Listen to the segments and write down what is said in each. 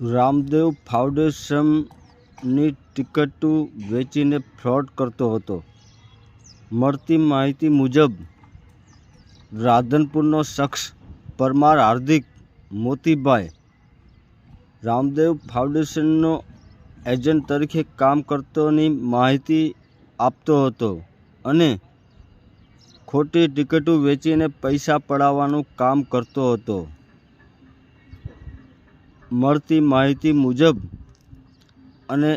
રામદેવ ફાઉન્ડેશનની ટિકિટો વેચીને ફ્રોડ કરતો હતો. મળતી માહિતી મુજબ, રાધનપુરનો શખ્સ પરમાર હાર્દિક મોતીભાઈ રામદેવ ફાઉન્ડેશનનો એજન્ટ તરીકે કામ કરતોની માહિતી આપતો હતો અને ખોટી ટિકિટો વેચીને પૈસા પડાવવાનું કામ કરતો હતો. મળતી માહિતી મુજબ અને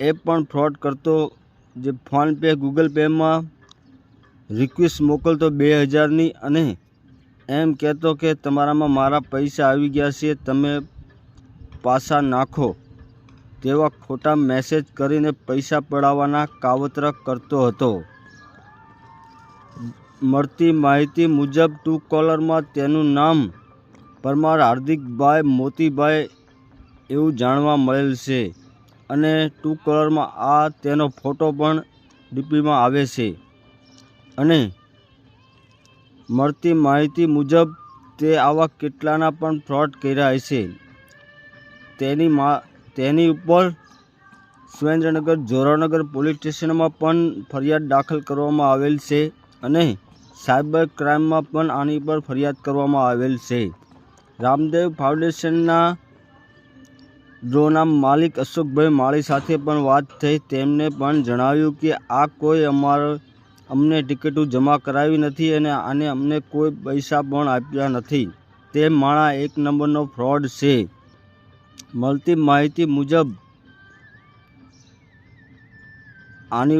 એ પણ ફ્રોડ કરતો જે ફોનપે ગૂગલ પેમાં રિક્વેસ્ટ મોકલતો બે હજારની અને એમ કહેતો કે તમારામાં મારા પૈસા આવી ગયા છે, તમે પાછા નાખો. તેવા ખોટા મેસેજ કરીને પૈસા પડાવવાના કાવતરા કરતો હતો. મળતી માહિતી મુજબ ટુ કોલરમાં તેનું નામ પરમાર હાર્દિકભાઈ મોતીભાઈ એવું જાણવા મળેલ છે અને ટુ કલરમાં આ તેનો ફોટો પણ ડીપીમાં આવે છે. અને મળતી માહિતી મુજબ તે આવા કેટલાના પણ ફ્રોડ કર્યા હશે. તેની મા, તેની ઉપર સુરેન્દ્રનગર જોરાનગર પોલીસ સ્ટેશનમાં પણ ફરિયાદ દાખલ કરવામાં આવેલ છે અને સાયબર ક્રાઇમમાં પણ આની પર ફરિયાદ કરવામાં આવેલ છે. રામદેવ ફાઉન્ડેશનના ડ્રોના માલિક અશોકભાઈ માળી સાથે પણ વાત થઈ, તેમને પણ જણાવ્યું કે આ કોઈ અમારો, અમને ટિકિટો જમા કરાવી નથી અને આને અમને કોઈ પૈસા પણ આપ્યા નથી. તે માણા એક નંબરનો ફ્રોડ છે. મળતી માહિતી મુજબ, આની